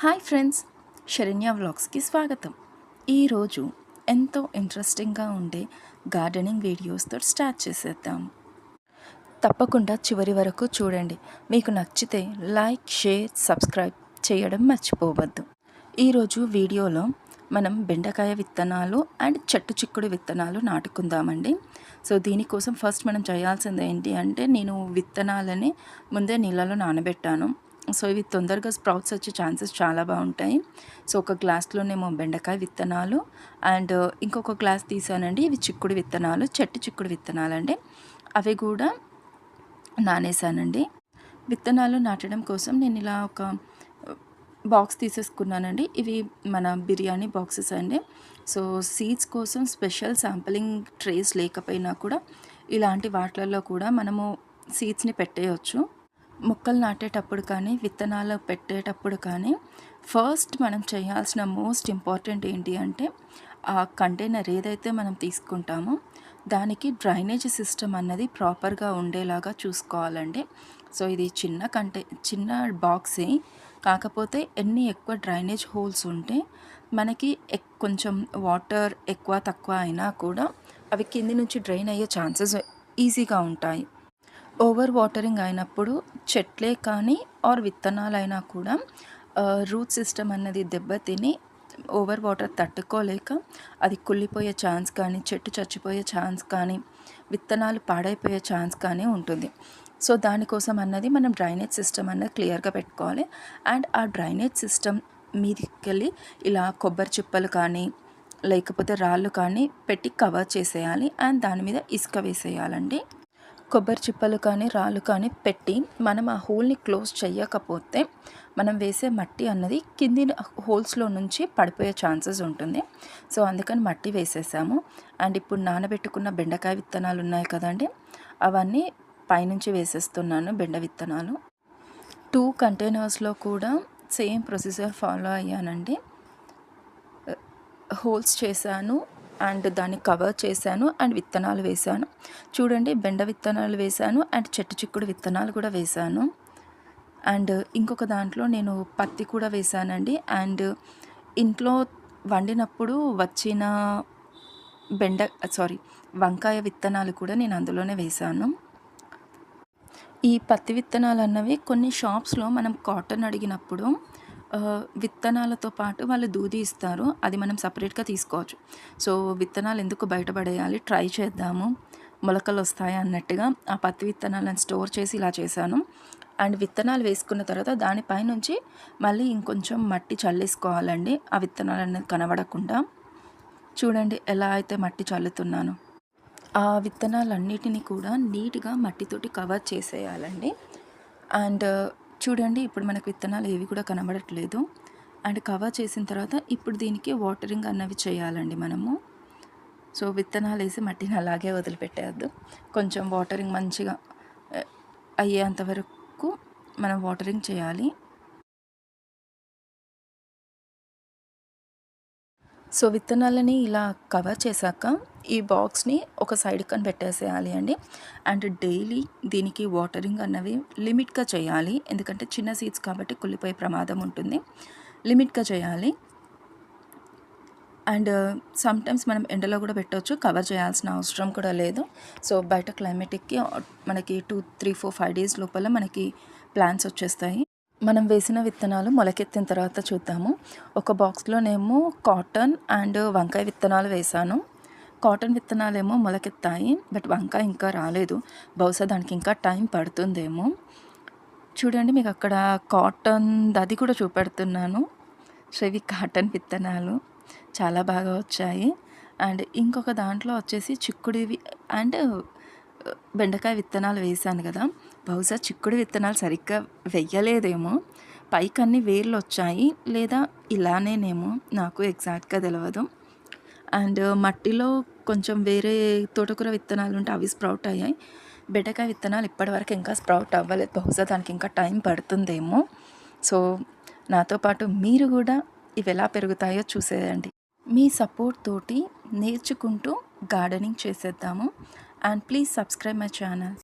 Hi friends Saranya వ్లాగ్స్కి స్వాగతం. ఈరోజు ఎంతో ఇంట్రెస్టింగ్గా ఉండే గార్డెనింగ్ వీడియోస్తో స్టార్ట్ చేసేద్దాం. తప్పకుండా చివరి వరకు చూడండి. మీకు నచ్చితే లైక్ షేర్ సబ్స్క్రైబ్ చేయడం మర్చిపోవద్దు. ఈరోజు వీడియోలో మనం బెండకాయ విత్తనాలు అండ్ చెట్టు చిక్కుడు విత్తనాలు నాటుకుందామండి. సో దీనికోసం ఫస్ట్ మనం చేయాల్సింది ఏంటి అంటే నేను విత్తనాలని ముందే నీళ్ళలో నానబెట్టాను. సో ఇవి తొందరగా స్ప్రౌట్స్ వచ్చే ఛాన్సెస్ చాలా బాగుంటాయి. సో ఒక గ్లాస్లోనేమో బెండకాయ విత్తనాలు అండ్ ఇంకొక గ్లాస్ తీసానండి ఇవి చిక్కుడు విత్తనాలు చెట్టు చిక్కుడు విత్తనాలండి. అవి కూడా నానేసానండి. విత్తనాలు నాటడం కోసం నేను ఇలా ఒక బాక్స్ తీసేసుకున్నానండి. ఇవి మన బిర్యానీ బాక్సెస్ అండి. సో సీడ్స్ కోసం స్పెషల్ శాంపులింగ్ ట్రేస్ లేకపోయినా కూడా ఇలాంటి వాటిలలో కూడా మనము సీడ్స్ని పెట్టేయచ్చు. మొక్కలు నాటేటప్పుడు కానీ విత్తనాలు పెట్టేటప్పుడు కానీ ఫస్ట్ మనం చేయాల్సిన మోస్ట్ ఇంపార్టెంట్ ఏంటి అంటే ఆ కంటైనర్ ఏదైతే మనం తీసుకుంటామో దానికి డ్రైనేజ్ సిస్టమ్ అన్నది ప్రాపర్గా ఉండేలాగా చూసుకోవాలండి. సో ఇది చిన్న కంటే చిన్న బాక్సే కాకపోతే ఎన్ని ఎక్కువ డ్రైనేజ్ హోల్స్ ఉంటే మనకి కొంచెం వాటర్ ఎక్కువ తక్కువ అయినా కూడా అవి కింది నుంచి డ్రైన్ అయ్యే ఛాన్సెస్ ఈజీగా ఉంటాయి. ఓవర్ వాటరింగ్ అయినప్పుడు చెట్లే కానీ ఆర్ విత్తనాలైనా కూడా రూట్ సిస్టమ్ అన్నది దెబ్బతిని ఓవర్ వాటర్ తట్టుకోలేక అది కుళ్ళిపోయే ఛాన్స్ కానీ చెట్టు చచ్చిపోయే ఛాన్స్ కానీ విత్తనాలు పాడైపోయే ఛాన్స్ కానీ ఉంటుంది. సో దానికోసం అన్నది మనం డ్రైనేజ్ సిస్టమ్ అన్నది క్లియర్గా పెట్టుకోవాలి. అండ్ ఆ డ్రైనేజ్ సిస్టమ్ మీదకెళ్ళి ఇలా కొబ్బరి చిప్పలు కానీ లేకపోతే రాళ్ళు కానీ పెట్టి కవర్ చేసేయాలి. అండ్ దాని మీద ఇసుక వేసేయాలండి. కొబ్బరి చిప్పలు కానీ రాళ్ళు కానీ పెట్టి మనం ఆ హోల్ని క్లోజ్ చేయకపోతే మనం వేసే మట్టి అన్నది కింది హోల్స్లో నుంచి పడిపోయే ఛాన్సెస్ ఉంటుంది. సో అందుకని మట్టి వేసేసాము. అండ్ ఇప్పుడు నానబెట్టుకున్న బెండకాయ విత్తనాలు ఉన్నాయి కదండి అవన్నీ పైనుంచి వేసేస్తున్నాను బెండ విత్తనాలు. టూ కంటైనర్స్లో కూడా సేమ్ ప్రొసీజర్ ఫాలో అయ్యానండి. హోల్స్ చేశాను. అండ్ దాన్ని కవర్ చేశాను అండ్ విత్తనాలు వేశాను. చూడండి బెండ విత్తనాలు వేశాను అండ్ చెట్టు చిక్కుడు విత్తనాలు కూడా వేశాను. అండ్ ఇంకొక దాంట్లో నేను పత్తి కూడా వేశానండి. అండ్ ఇంట్లో వండినప్పుడు వచ్చిన బెండ సారీ వంకాయ విత్తనాలు కూడా నేను అందులోనే వేశాను. ఈ పత్తి విత్తనాలు అన్నవి కొన్ని షాప్స్లో మనం కాటన్ అడిగినప్పుడు విత్తనాలతో పాటు వాళ్ళు దూది ఇస్తారు. అది మనం సపరేట్గా తీసుకోవచ్చు. సో విత్తనాలు ఎందుకు బయటపడేయాలి? ట్రై చేద్దాము. మొలకలు వస్తాయి అన్నట్టుగా ఆ పత్తి విత్తనాలను స్టోర్ చేసి ఇలా చేశాను. అండ్ విత్తనాలు వేసుకున్న తర్వాత దానిపైనుంచి మళ్ళీ ఇంకొంచెం మట్టి చల్లేసుకోవాలండి. ఆ విత్తనాలు అనేది కనబడకుండా. చూడండి ఎలా అయితే మట్టి చల్లుతున్నాను. ఆ విత్తనాలన్నిటినీ కూడా నీట్గా మట్టితోటి కవర్ చేసేయాలండి. అండ్ చూడండి ఇప్పుడు మనకు విత్తనాలు ఏవి కూడా కనబడట్లేదు. అండ్ కవర్ చేసిన తర్వాత ఇప్పుడు దీనికి వాటరింగ్ అన్నవి చేయాలండి మనము. సో విత్తనాలు వేసి మట్టిని అలాగే వదిలిపెట్టేయద్దు. కొంచెం వాటరింగ్ మంచిగా అయ్యేంత వరకు మనం వాటరింగ్ చేయాలి. సో విత్తనాలని ఇలా కవర్ చేశాక ఈ బాక్స్ని ఒక సైడ్ కని పెట్టేసేయాలి అండి. అండ్ డైలీ దీనికి వాటరింగ్ అన్నవి లిమిట్గా చేయాలి. ఎందుకంటే చిన్న సీడ్స్ కాబట్టి కుళ్ళిపోయే ప్రమాదం ఉంటుంది. లిమిట్గా చేయాలి. అండ్ సమ్టైమ్స్ మనం ఎండలో కూడా పెట్టవచ్చు కవర్ చేయాల్సిన అవసరం కూడా లేదు. సో బయట క్లైమేటిక్కి మనకి two three four five days లోపల మనకి ప్లాన్స్ వచ్చేస్తాయి. మనం వేసిన విత్తనాలు మొలకెత్తిన తర్వాత చూద్దాము. ఒక బాక్స్లోనేమో కాటన్ అండ్ వంకాయ విత్తనాలు వేశాను. కాటన్ విత్తనాలు ఏమో మొలకెత్తాయి బట్ వంకాయ ఇంకా రాలేదు. బహుశా దానికి ఇంకా టైం పడుతుందేమో. చూడండి మీకు అక్కడ కాటన్ అది కూడా చూపెడుతున్నాను. సో ఇవి కాటన్ విత్తనాలు. చాలా బాగా వచ్చాయి. అండ్ ఇంకొక దాంట్లో వచ్చేసి చిక్కుడివి అండ్ బెండకాయ విత్తనాలు వేసాను కదా. బహుశా చిక్కుడు విత్తనాలు సరిగ్గా వెయ్యలేదేమో. పైకి అన్ని వేర్లు వచ్చాయి లేదా ఇలానేనేమో. నాకు ఎగ్జాక్ట్గా తెలియదు అండ్ మట్టిలో కొంచెం వేరే తోటకూర విత్తనాలు ఉంటే అవి స్ప్రౌట్ అయ్యాయి. బెండకాయ విత్తనాలు ఇప్పటివరకు ఇంకా స్ప్రౌట్ అవ్వలేదు. బహుశా దానికి ఇంకా టైం పడుతుందేమో. సో నాతో పాటు మీరు కూడా ఇవి ఎలా పెరుగుతాయో చూసేయండి. మీ సపోర్ట్ తోటి నేర్చుకుంటూ గార్డెనింగ్ చేసేద్దాము. And please subscribe my channel.